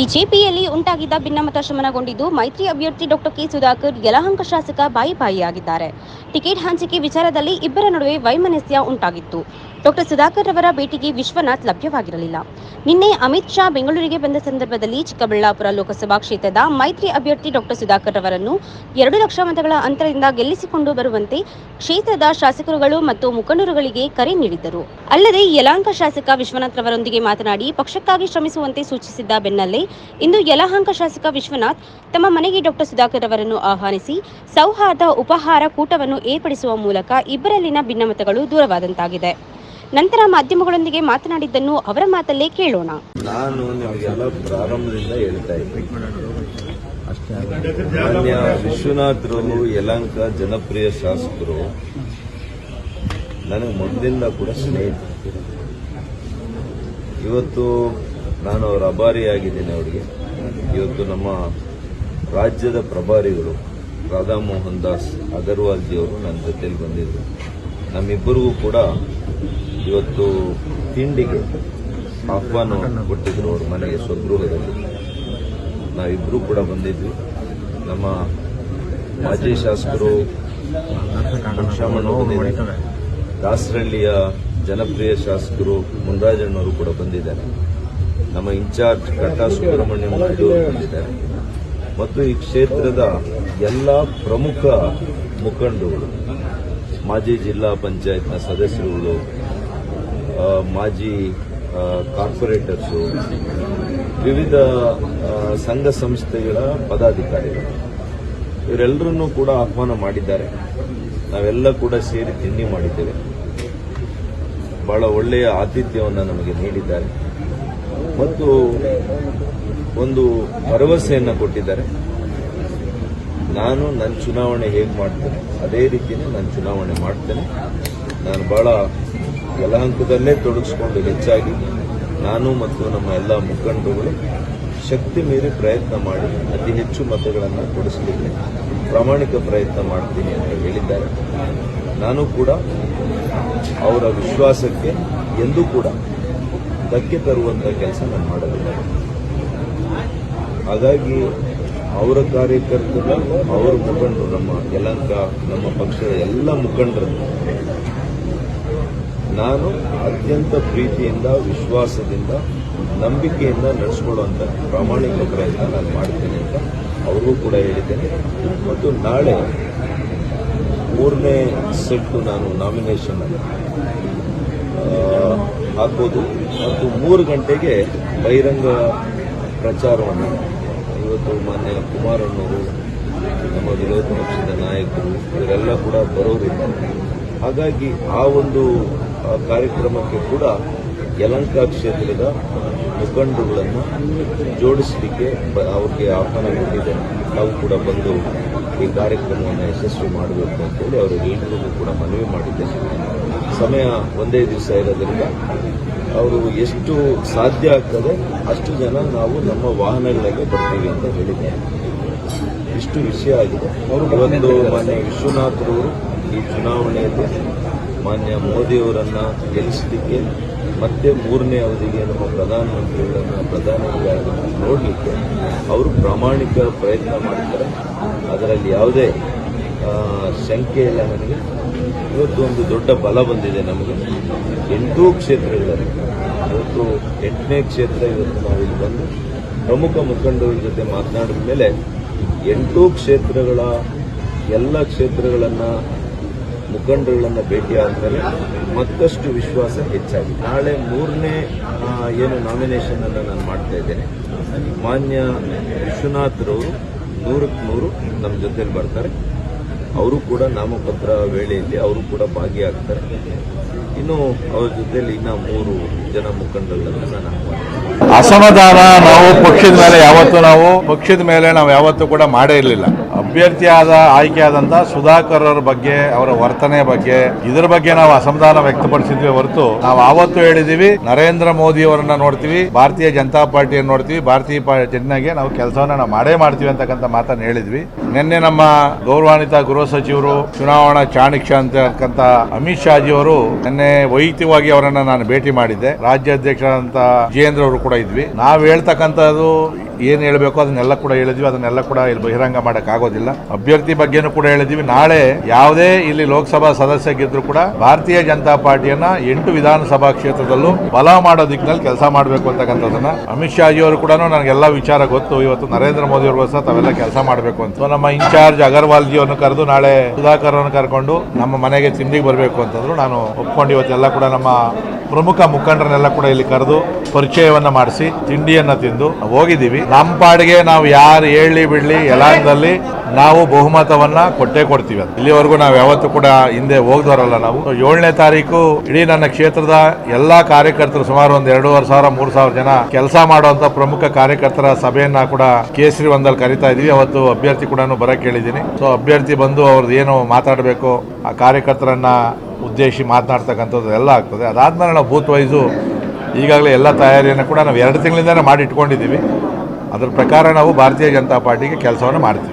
ಬಿಜೆಪಿಯಲ್ಲಿ ಉಂಟಾಗಿದ್ದ ಭಿನ್ನಮತ ಶಮನಗೊಂಡಿದ್ದು ಮೈತ್ರಿ ಅಭ್ಯರ್ಥಿ ಡಾಕ್ಟರ್ ಕೆ ಸುಧಾಕರ್ ಯಲಹಂಕ ಶಾಸಕ ಬಾಯಿ ಬಾಯಿಯಾಗಿದ್ದಾರೆ. ಟಿಕೆಟ್ ಹಂಚಿಕೆ ವಿಚಾರದಲ್ಲಿ ಇಬ್ಬರ ನಡುವೆ ವೈಮನಸ್ಯ ಉಂಟಾಗಿತ್ತು. ಡಾಕ್ಟರ್ ಸುಧಾಕರ್ ಅವರ ಭೇಟಿಗೆ ವಿಶ್ವನಾಥ್ ಲಭ್ಯವಾಗಿರಲಿಲ್ಲ. ನಿನ್ನೆ ಅಮಿತ್ ಶಾ ಬೆಂಗಳೂರಿಗೆ ಬಂದ ಸಂದರ್ಭದಲ್ಲಿ ಚಿಕ್ಕಬಳ್ಳಾಪುರ ಲೋಕಸಭಾ ಕ್ಷೇತ್ರದ ಮೈತ್ರಿ ಅಭ್ಯರ್ಥಿ ಡಾಕ್ಟರ್ ಸುಧಾಕರ್ ಅವರನ್ನು ಎರಡು ಲಕ್ಷ ಮತಗಳ ಅಂತರದಿಂದ ಗೆಲ್ಲಿಸಿಕೊಂಡು ಬರುವಂತೆ ಕ್ಷೇತ್ರದ ಶಾಸಕರುಗಳು ಮತ್ತು ಮುಖಂಡರುಗಳಿಗೆ ಕರೆ ನೀಡಿದ್ದರು. ಅಲ್ಲದೆ ಯಲಹಂಕ ಶಾಸಕ ವಿಶ್ವನಾಥ್ ರವರೊಂದಿಗೆ ಮಾತನಾಡಿ ಪಕ್ಷಕ್ಕಾಗಿ ಶ್ರಮಿಸುವಂತೆ ಸೂಚಿಸಿದ್ದ ಬೆನ್ನಲ್ಲೇ ಇಂದು ಯಲಹಂಕ ಶಾಸಕ ವಿಶ್ವನಾಥ್ ತಮ್ಮ ಮನೆಗೆ ಡಾಕ್ಟರ್ ಸುಧಾಕರ್ ಅವರನ್ನು ಆಹ್ವಾನಿಸಿ ಸೌಹಾರ್ದ ಉಪಹಾರ ಕೂಟವನ್ನು ಏರ್ಪಡಿಸುವ ಮೂಲಕ ಇಬ್ಬರಲ್ಲಿನ ಭಿನ್ನಮತಗಳು ದೂರವಾದಂತಾಗಿದೆ. ನಂತರ ಮಾಧ್ಯಮಗಳೊಂದಿಗೆ ಮಾತನಾಡಿದ್ದನ್ನು ಅವರ ಮಾತಲ್ಲೇ ಕೇಳೋಣ. ನಾನು ನಿಮಗೆಲ್ಲ ಪ್ರಾರಂಭದಿಂದ ಹೇಳ್ತಾ ಮಾನ್ಯ ವಿಶ್ವನಾಥ್ರವರು ಜನಪ್ರಿಯ ಶಾಸಕರು ನನಗೆ ಮೊದಲಿಂದ ಕೂಡ ಸ್ನೇಹಿತರು. ಇವತ್ತು ನಾನು ಅವರ ಅಭಾರಿಯಾಗಿದ್ದೇನೆ ಅವರಿಗೆ. ಇವತ್ತು ನಮ್ಮ ರಾಜ್ಯದ ಪ್ರಭಾರಿಗಳು ರಾಧಾ ಮೋಹನ್ ದಾಸ್ ಅಗರ್ವಾಲ್ ಜಿಯವರು ನನ್ನ ಜೊತೆಲಿ ಬಂದಿದ್ರು. ನಮ್ಮಿಬ್ಬರಿಗೂ ಕೂಡ ಇವತ್ತು ತಿಂಡಿಗೆ ಆಹ್ವಾನ ಕೊಟ್ಟಿದ್ರು ಅವ್ರ ಮನೆಗೆ ಸ್ವಗೃಹದಲ್ಲಿ. ನಾವಿಬ್ಬರೂ ಕೂಡ ಬಂದಿದ್ವಿ. ನಮ್ಮ ಮಾಜಿ ಶಾಸಕರು ಬಂದಿದ್ದಾರೆ. ದಾಸರಳ್ಳಿಯ ಜನಪ್ರಿಯ ಶಾಸಕರು ಮುನ್ರಾಜಣ್ಣವರು ಕೂಡ ಬಂದಿದ್ದಾರೆ. ನಮ್ಮ ಇನ್ಚಾರ್ಜ್ ಕಟ್ಟಾ ಸುಬ್ರಹ್ಮಣ್ಯಂ ಬಂದಿದ್ದಾರೆ ಮತ್ತು ಈ ಕ್ಷೇತ್ರದ ಎಲ್ಲ ಪ್ರಮುಖ ಮುಖಂಡರುಗಳು, ಮಾಜಿ ಜಿಲ್ಲಾ ಪಂಚಾಯತ್ನ ಸದಸ್ಯರುಗಳು ಮಾಜಿ ಕಾರ್ಪೊರೇಟರ್ಸು, ವಿವಿಧ ಸಂಘ ಸಂಸ್ಥೆಗಳ ಪದಾಧಿಕಾರಿಗಳು. ಇವರೆಲ್ಲರನ್ನೂ ಕೂಡ ಆಹ್ವಾನ ಮಾಡಿದ್ದಾರೆ. ನಾವೆಲ್ಲ ಕೂಡ ಸೇರಿ ತಿಂಡಿ ಮಾಡಿದ್ದೇವೆ. ಬಹಳ ಒಳ್ಳೆಯ ಆತಿಥ್ಯವನ್ನು ನಮಗೆ ನೀಡಿದ್ದಾರೆ. ಮತ್ತು ಒಂದು ಭರವಸೆಯನ್ನು ಕೊಟ್ಟಿದ್ದಾರೆ. ನಾನು ನನ್ನ ಚುನಾವಣೆ ಹೇಗೆ ಮಾಡ್ತೇನೆ? ಅದೇ ರೀತಿಯೇ ನಾನು ಚುನಾವಣೆ ಮಾಡ್ತೇನೆ. ನಾನು ಬಹಳ ಯಲಹಂಕದಲ್ಲೇ ತೊಡಗಿಸ್ಕೊಂಡು ಹೆಚ್ಚಾಗಿ ನಾನು ಮತ್ತು ನಮ್ಮ ಎಲ್ಲ ಮುಖಂಡರುಗಳು ಶಕ್ತಿ ಮೀರಿ ಪ್ರಯತ್ನ ಮಾಡಿ ಅತಿ ಹೆಚ್ಚು ಮತಗಳನ್ನು ಕೊಡಿಸಲಿಕ್ಕೆ ಪ್ರಾಮಾಣಿಕ ಪ್ರಯತ್ನ ಮಾಡ್ತೀನಿ ಅಂತ ಹೇಳಿದ್ದಾರೆ. ನಾನು ಕೂಡ ಅವರ ವಿಶ್ವಾಸಕ್ಕೆ ಎಂದೂ ಕೂಡ ಧಕ್ಕೆ ತರುವಂಥ ಕೆಲಸ ನಾನು ಮಾಡೋದಿಲ್ಲ. ಹಾಗಾಗಿ ಅವರ ಕಾರ್ಯಕರ್ತರ, ಅವರ ಮುಖಂಡರು, ನಮ್ಮ ಯಲಂಕ ನಮ್ಮ ಪಕ್ಷದ ಎಲ್ಲ ಮುಖಂಡರನ್ನು ನಾನು ಅತ್ಯಂತ ಪ್ರೀತಿಯಿಂದ, ವಿಶ್ವಾಸದಿಂದ, ನಂಬಿಕೆಯಿಂದ ನಡೆಸ್ಕೊಳ್ಳುವಂಥ ಪ್ರಾಮಾಣಿಕ ಪ್ರಯತ್ನ ನಾನು ಮಾಡ್ತೇನೆ ಅಂತ ಅವ್ರಿಗೂ ಕೂಡ ಹೇಳಿದ್ದೇನೆ. ಮತ್ತು ನಾಳೆ ಮೂರನೇ ಸೆಟ್ಟು ನಾನು ನಾಮಿನೇಷನ್ ಹಾಕೋದು ಮತ್ತು ಮೂರು ಗಂಟೆಗೆ ಬಹಿರಂಗ ಪ್ರಚಾರವನ್ನು ಇವತ್ತು ಮಾನ್ಯ ಕುಮಾರಣ್ಣವರು, ನಮ್ಮ ವಿರೋಧ ಪಕ್ಷದ ನಾಯಕರು, ಇವರೆಲ್ಲ ಕೂಡ ಬರೋದಿಲ್ಲ ಹಾಗಾಗಿ ಆ ಒಂದು ಕಾರ್ಯಕ್ರಮಕ್ಕೆ ಕೂಡ ಯಲಂಕ ಕ್ಷೇತ್ರದ ಮುಖಂಡರುಗಳನ್ನು ಜೋಡಿಸಲಿಕ್ಕೆ ಅವ್ರಿಗೆ ಆಹ್ವಾನ ಕೊಟ್ಟಿದೆ. ನಾವು ಕೂಡ ಬಂದು ಈ ಕಾರ್ಯಕ್ರಮವನ್ನು ಯಶಸ್ವಿ ಮಾಡಬೇಕು ಅಂತೇಳಿ ಅವರಿಗೆಲ್ಲರಿಗೂ ಕೂಡ ಮನವಿ ಮಾಡಿದ್ದೇನೆ ಸಮಯ ಒಂದೇ ದಿವಸ ಇರೋದ್ರಿಂದ ಅವರು ಎಷ್ಟು ಸಾಧ್ಯ ಆಗ್ತದೆ ಅಷ್ಟು ಜನ ನಾವು ನಮ್ಮ ವಾಹನಗಳಿಗೆ ಬರ್ತೀವಿ ಅಂತ ಹೇಳಿದೆ. ಇಷ್ಟು ವಿಷಯ ಆಗಿದೆ. ಒಂದು ಮಾನ್ಯ ವಿಶ್ವನಾಥ್ರವರು ಈ ಚುನಾವಣೆಯಲ್ಲಿ ಮಾನ್ಯ ಮೋದಿಯವರನ್ನ ಗೆಲ್ಲಿಸಲಿಕ್ಕೆ ಮತ್ತೆ ಮೂರನೇ ಅವಧಿಗೆ ನಮ್ಮ ಪ್ರಧಾನಮಂತ್ರಿಗಳನ್ನ ಪ್ರಧಾನಿಗಳನ್ನ ನೋಡಲಿಕ್ಕೆ ಅವರು ಪ್ರಾಮಾಣಿಕ ಪ್ರಯತ್ನ ಮಾಡ್ತಾರೆ. ಅದರಲ್ಲಿ ಯಾವುದೇ ಶಂಕೆ ಇಲ್ಲ ನನಗೆ. ಇವತ್ತು ಒಂದು ದೊಡ್ಡ ಬಲ ಬಂದಿದೆ ನಮಗೆ. ಎಂಟೂ ಕ್ಷೇತ್ರಗಳಲ್ಲಿ. ಇವತ್ತು ಎಂಟನೇ ಕ್ಷೇತ್ರ ಇವತ್ತು ನಾವು ಇಲ್ಲಿ ಬಂದು ಪ್ರಮುಖ ಮುಖಂಡರ ಜೊತೆ ಮಾತನಾಡಿದ ಮೇಲೆ ಎಂಟೂ ಕ್ಷೇತ್ರಗಳ ಎಲ್ಲ ಕ್ಷೇತ್ರಗಳನ್ನು ಮುಖಂಡರುಗಳನ್ನು ಭೇಟಿಯಾದ ಮೇಲೆ ಮತ್ತಷ್ಟು ವಿಶ್ವಾಸ ಹೆಚ್ಚಾಗಿದೆ. ನಾಳೆ ಮೂರನೇ ಏನು ನಾಮಿನೇಷನ್ ಅನ್ನು ನಾನು ಮಾಡ್ತಾ ಇದ್ದೇನೆ. ಮಾನ್ಯ ವಿಶ್ವನಾಥ್ರವರು ನೂರಕ್ಕೆ ನೂರು ನಮ್ಮ ಜೊತೆಲಿ ಬರ್ತಾರೆ. ಅವರು ಕೂಡ ನಾಮಪತ್ರ ವೇಳೆಯಲ್ಲಿ ಅವರು ಕೂಡ ಭಾಗಿಯಾಗ್ತಾರೆ. ಇನ್ನು ಅವರ ಜೊತೆಯಲ್ಲಿ ಇನ್ನ ಮೂರು ಜನ ಮುಖಂಡರುಗಳನ್ನು ನಾನು ಅಸಮಾಧಾನ ನಾವು ಪಕ್ಷದ ಮೇಲೆ ಯಾವತ್ತೂ ನಾವು, ಪಕ್ಷದ ಮೇಲೆ ನಾವು ಯಾವತ್ತೂ ಕೂಡ ಮಾಡೇ ಇರಲಿಲ್ಲ. ಅಭ್ಯರ್ಥಿಯಾದ ಆಯ್ಕೆಯಾದಂಥ ಸುಧಾಕರ್ ಅವರ ಬಗ್ಗೆ, ಅವರ ವರ್ತನೆ ಬಗ್ಗೆ, ಇದರ ಬಗ್ಗೆ ನಾವು ಅಸಮಾಧಾನ ವ್ಯಕ್ತಪಡಿಸಿದ್ವಿ ಹೊರತು ನಾವು ಆವತ್ತು ಹೇಳಿದೀವಿ, ನರೇಂದ್ರ ಮೋದಿ ಅವರನ್ನ ನೋಡ್ತೀವಿ, ಭಾರತೀಯ ಜನತಾ ಪಾರ್ಟಿಯನ್ನು ನೋಡ್ತೀವಿ, ಭಾರತೀಯ ಜನಗೆ ನಾವು ಕೆಲಸವನ್ನ ನಾವು ಮಾಡೇ ಮಾಡ್ತೀವಿ ಅಂತಕ್ಕಂಥ ಮಾತನ್ನು ಹೇಳಿದ್ವಿ. ನಿನ್ನೆ ನಮ್ಮ ಗೌರವಾನ್ವಿತ ಗೃಹ ಸಚಿವರು, ಚುನಾವಣಾ ಚಾಣಿಕ್ಷ ಅಂತಕ್ಕಂಥ ಅಮಿತ್ ಶಾಜಿ ಅವರು ನಿನ್ನೆ ವೈಯಕ್ತಿಕವಾಗಿ ಅವರನ್ನ ನಾನು ಭೇಟಿ ಮಾಡಿದ್ದೆ. ರಾಜ್ಯಾಧ್ಯಕ್ಷರಾದಂಥ ಜಯೇಂದ್ರ ಅವರು ಕೂಡ ಇದ್ವಿ. ನಾವು ಹೇಳ್ತಕ್ಕಂಥದ್ದು ಏನು ಹೇಳಬೇಕು ಅದನ್ನೆಲ್ಲ ಕೂಡ ಹೇಳಿದ್ವಿ, ಅದನ್ನೆಲ್ಲ ಕೂಡ ಇಲ್ಲಿ ಬಹಿರಂಗ ಮಾಡೋಕ್ಕಾಗೋದಿಲ್ಲ. ಅಭ್ಯರ್ಥಿ ಬಗ್ಗೆನೂ ಕೂಡ ಹೇಳಿದ್ವಿ. ನಾಳೆ ಯಾವುದೇ ಇಲ್ಲಿ ಲೋಕಸಭಾ ಸದಸ್ಯ ಗೆದ್ರು ಕೂಡ ಭಾರತೀಯ ಜನತಾ ಪಾರ್ಟಿಯನ್ನ ಎಂಟು ವಿಧಾನಸಭಾ ಕ್ಷೇತ್ರದಲ್ಲೂ ಬಲ ಮಾಡೋ ದಿಕ್ಕಿನಲ್ಲಿ ಕೆಲಸ ಮಾಡಬೇಕು ಅಂತಕ್ಕಂಥದ್ದನ್ನ ಅಮಿತ್ ಶಾ ಅವರು ಕೂಡ ನನಗೆಲ್ಲ ವಿಚಾರ ಗೊತ್ತು. ಇವತ್ತು ನರೇಂದ್ರ ಮೋದಿ ಅವ್ರಿಗೂ ಸಹ ತಾವೆಲ್ಲ ಕೆಲಸ ಮಾಡಬೇಕು ಅಂತ. ನಮ್ಮ ಇನ್ಚಾರ್ಜ್ ಅಗರ್ವಾಲ್ ಜಿ ಅವ್ರನ್ನ ಕರೆದು ನಾಳೆ ಸುಧಾಕರ್ ಅವ್ರನ್ನ ಕರ್ಕೊಂಡು ನಮ್ಮ ಮನೆಗೆ ತಿಂಡಿಗೆ ಬರಬೇಕು ಅಂತಂದ್ರು ನಾನು ಒಪ್ಕೊಂಡು ಇವತ್ತೆಲ್ಲ ಕೂಡ ನಮ್ಮ ಪ್ರಮುಖ ಮುಖಂಡರನ್ನೆಲ್ಲ ಕೂಡ ಇಲ್ಲಿ ಕರೆದು ಪರಿಚಯವನ್ನ ಮಾಡಿಸಿ, ತಿಂಡಿಯನ್ನು ತಿಂದು ಹೋಗಿದ್ದೀವಿ. ನಮ್ಮ ಪಾಡಿಗೆ ನಾವು ಯಾರು ಹೇಳಿ ಬಿಡ್ಲಿ ಎಲ್ಲದಲ್ಲಿ ನಾವು ಬಹುಮತವನ್ನ ಕೊಟ್ಟೇ ಕೊಡ್ತೀವಿ ಅದು ಇಲ್ಲಿವರೆಗೂ ನಾವು ಯಾವತ್ತೂ ಕೂಡ ಹಿಂದೆ ಹೋಗ್ದವರಲ್ಲ ನಾವು. ಏಳನೇ ತಾರೀಕು ಇಡೀ ನನ್ನ ಕ್ಷೇತ್ರದ ಎಲ್ಲಾ ಕಾರ್ಯಕರ್ತರು ಸುಮಾರು ಒಂದ್ ಎರಡೂವರೆ ಸಾವಿರ, ಮೂರು ಸಾವಿರ ಜನ ಕೆಲಸ ಮಾಡುವಂತ ಪ್ರಮುಖ ಕಾರ್ಯಕರ್ತರ ಸಭೆಯನ್ನ ಕೂಡ ಕೇಸರಿ ಒಂದಲ್ಲಿ ಕರಿತಾ ಇದೀವಿ ಅವತ್ತು ಅಭ್ಯರ್ಥಿ ಕೂಡ ಬರಕ್ಕೆ ಹೇಳಿದ್ದೀನಿ. ಸೊ, ಅಭ್ಯರ್ಥಿ ಬಂದು ಅವ್ರದ್ದು ಏನು ಮಾತಾಡಬೇಕು ಆ ಕಾರ್ಯಕರ್ತರನ್ನ ಉದ್ದೇಶಿ ಮಾತನಾಡ್ತಕ್ಕಂಥದ್ದು ಎಲ್ಲ ಆಗ್ತದೆ. ಅದಾದಮೇಲೆ ನಾವು ಬೂತ್ ವೈಸು ಈಗಾಗಲೇ ಎಲ್ಲ ತಯಾರಿಯನ್ನು ಕೂಡ ನಾವು ಎರಡು ತಿಂಗಳಿಂದನೇ ಮಾಡಿ ಇಟ್ಕೊಂಡಿದ್ದೀವಿ ಅದರ ಪ್ರಕಾರ ನಾವು ಭಾರತೀಯ ಜನತಾ ಪಾರ್ಟಿಗೆ ಕೆಲಸವನ್ನು ಮಾಡ್ತೀವಿ.